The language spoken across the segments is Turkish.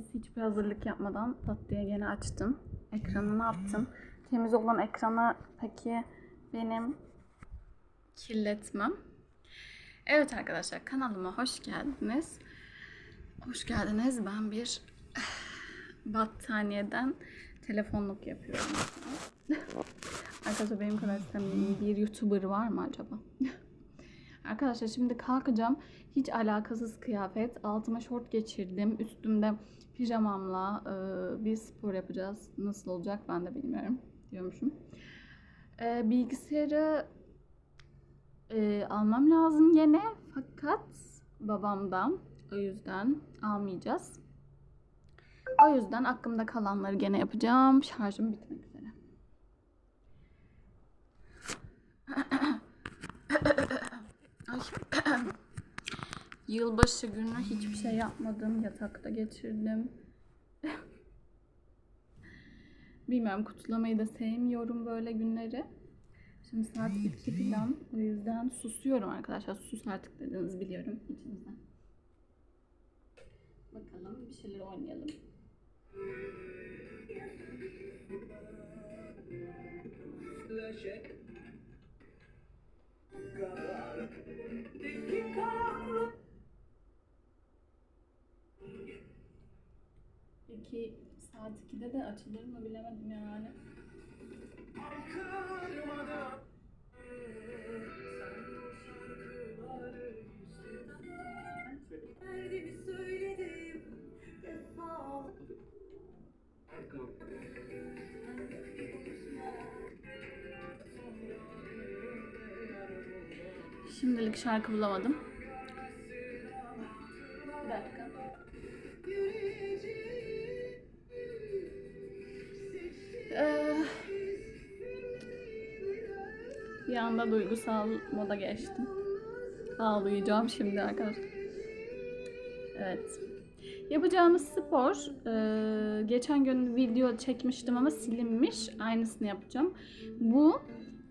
Biz hiçbir hazırlık yapmadan diye gene açtım. Ekranını attım. Temiz olan ekranı peki benim kirletmem. Evet arkadaşlar kanalıma hoş geldiniz. Hoş geldiniz. Ben bir battaniyeden telefonluk yapıyorum. Arkadaşlar benim kadar bir YouTuber var mı acaba? Arkadaşlar şimdi kalkacağım. Hiç alakasız kıyafet. Altıma şort geçirdim. Üstümde pijamamla e, bir spor yapacağız. Nasıl olacak ben de bilmiyorum diyormuşum. E, bilgisayarı e, almam lazım yine. Fakat babamdan. O yüzden almayacağız. O yüzden aklımda kalanları gene yapacağım. Şarjım bitmek üzere. Ay. Yılbaşı günü hiçbir şey yapmadım. Yatakta geçirdim. Bilmiyorum kutlamayı da sevmiyorum böyle günleri. Şimdi saat 2 falan. O yüzden susuyorum arkadaşlar. Sus artık dediniz biliyorum içimizden. Bakalım bir şeyler oynayalım. Peki saat 2'de de açılır mı bilemedim yani. Derdimi söyledim. Şimdilik şarkı bulamadım. Duygusal moda geçtim. Ağlayacağım şimdi arkadaşlar. Evet. Yapacağımız spor, e, geçen gün video çekmiştim ama silinmiş. Aynısını yapacağım. Bu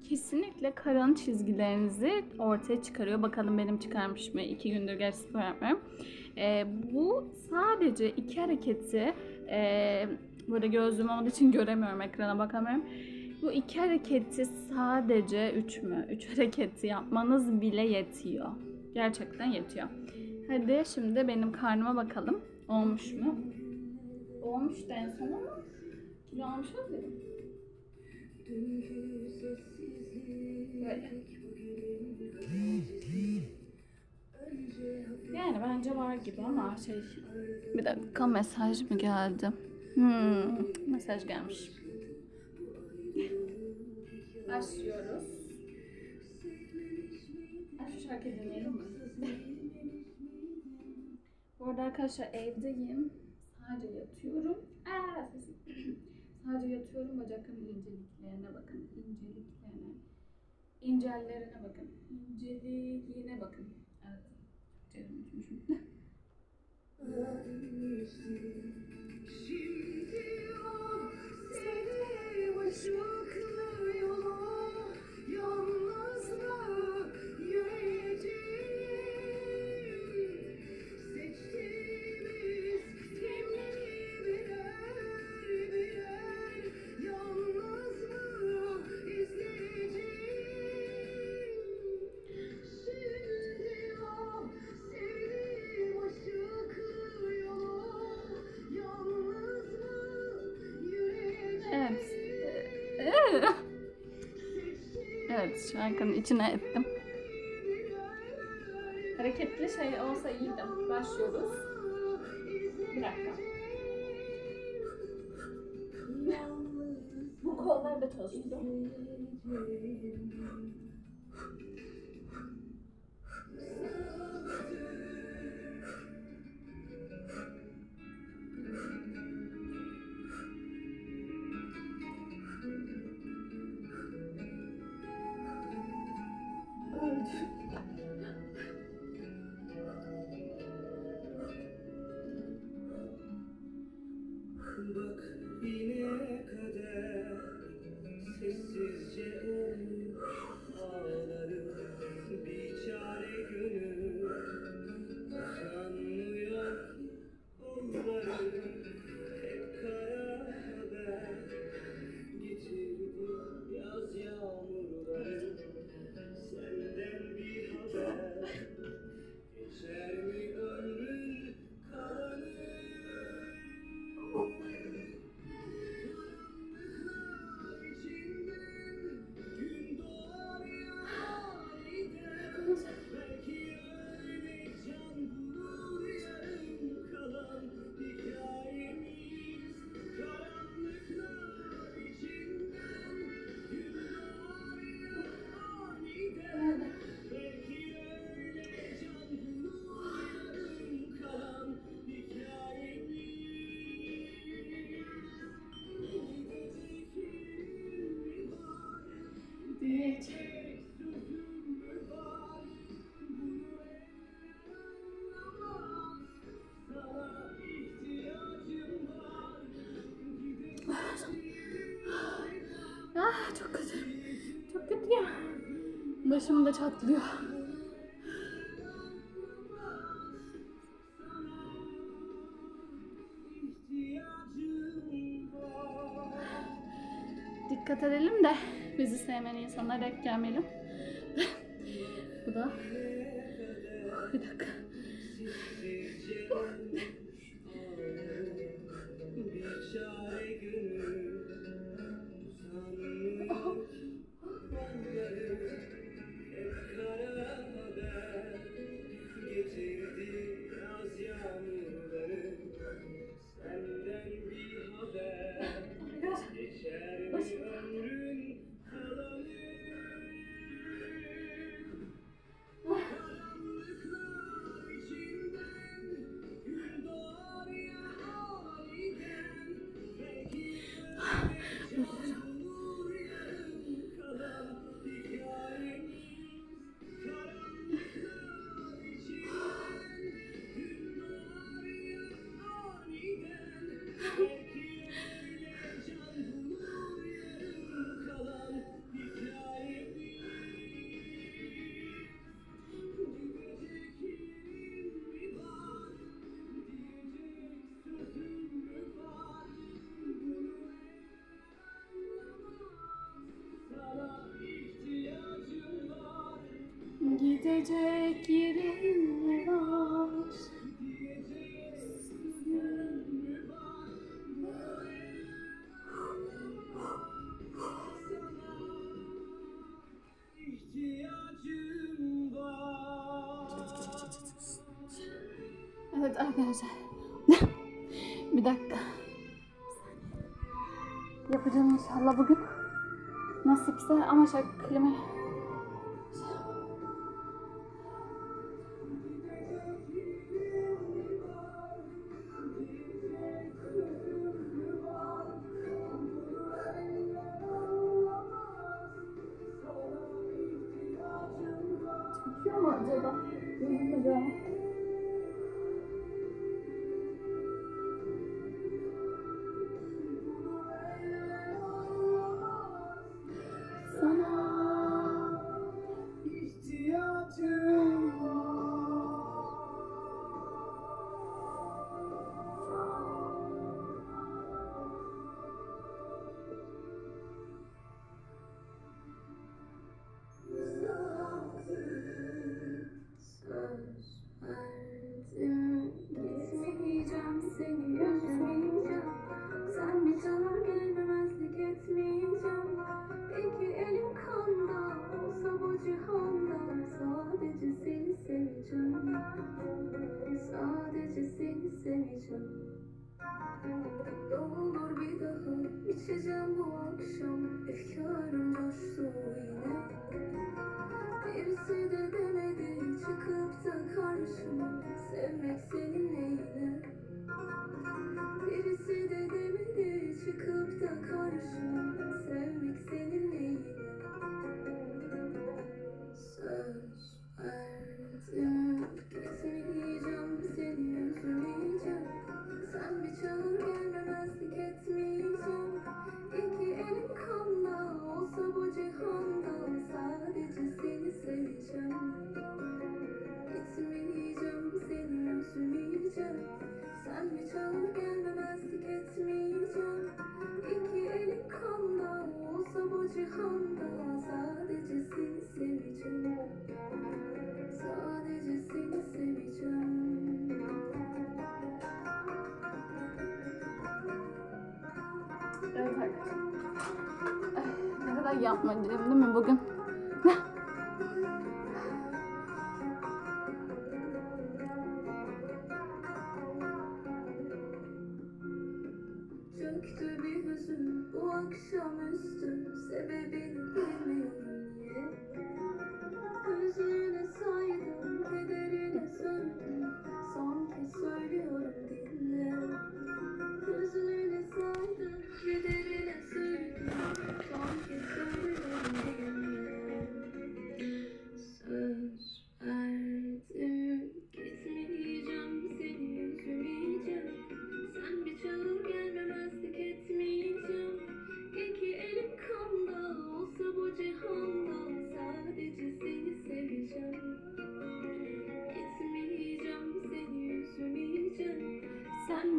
kesinlikle karın çizgilerinizi ortaya çıkarıyor. Bakalım benim çıkarmış mı? İki gündür gerçi spor yapmıyorum. E, bu sadece iki hareketi, e, burada gözlüğüm olduğu için göremiyorum, ekrana bakamıyorum. Bu iki hareketi sadece üç mü? Üç hareketi yapmanız bile yetiyor. Gerçekten yetiyor. Hadi şimdi benim karnıma bakalım. Olmuş mu? Olmuş da en son ama kilo almış olabilirim. Böyle. Yani bence var gibi ama şey... Bir dakika mesaj mı geldi? Hmm, mesaj gelmiş. Başlıyoruz. Şu şarkıyı dinleyelim mi? Bu arada arkadaşlar evdeyim. Sadece yatıyorum. Aa. Sadece yatıyorum. Bacaklarımın inceliklerine bakın. İnceliklerine. İncellerine bakın. İnceliğine bakın. Evet. Unutmuşum. Şimdi Evet. Evet şarkının içine ettim. Hareketli şey olsa iyiydi. Başlıyoruz. Bir dakika. Bu kollar da çalışıyor. da çatlıyor. Dikkat edelim de bizi sevmeyen insanlara denk gelmeyelim. Bu da bir dakika. Gidecek yerim mi var? Evet arkadaşlar. bir dakika. Yapacağım inşallah bugün. Nasipse ama şey klima aşkım Sevmek senin eylem Birisi de demedi çıkıp da karşıma Evet arkadaşlar. Ah, ne kadar yapmacıyım değil mi bugün?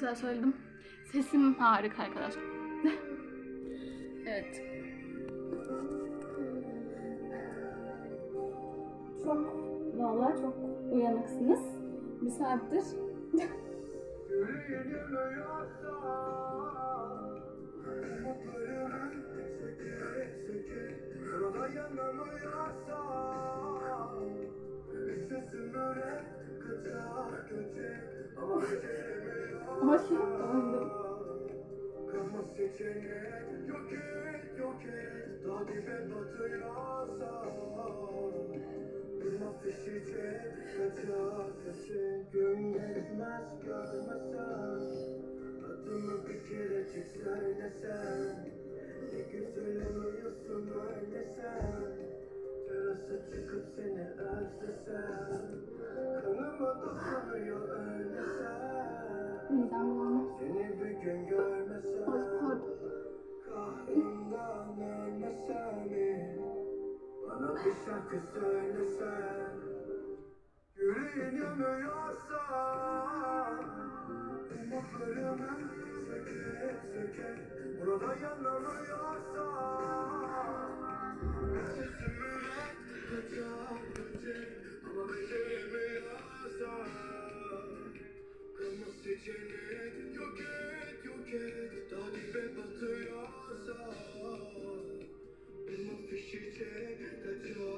güzel söyledim. Sesim harika arkadaşlar. evet. Çok, vallahi çok uyanıksınız. Bir saattir. görmesen Adımı bir kerecik söylesen Ne gün söylemiyorsun öyle sen Terasa çıkıp seni özlesem Kanıma dokunuyor öyle sen Midem bulandı. Seni bir gün Ay görmesem pardon. Kahrından ölmesem mi? Bana bir şarkı söylesen Yüreğin yanıyorsa Umutlarımı söke söke Burada yanamıyorsa Sesimi kaçar kaçar Ama beceremiyorsa Seçenek yok et yok et. Daha dibe batıyorsa Durma fişecek kaçar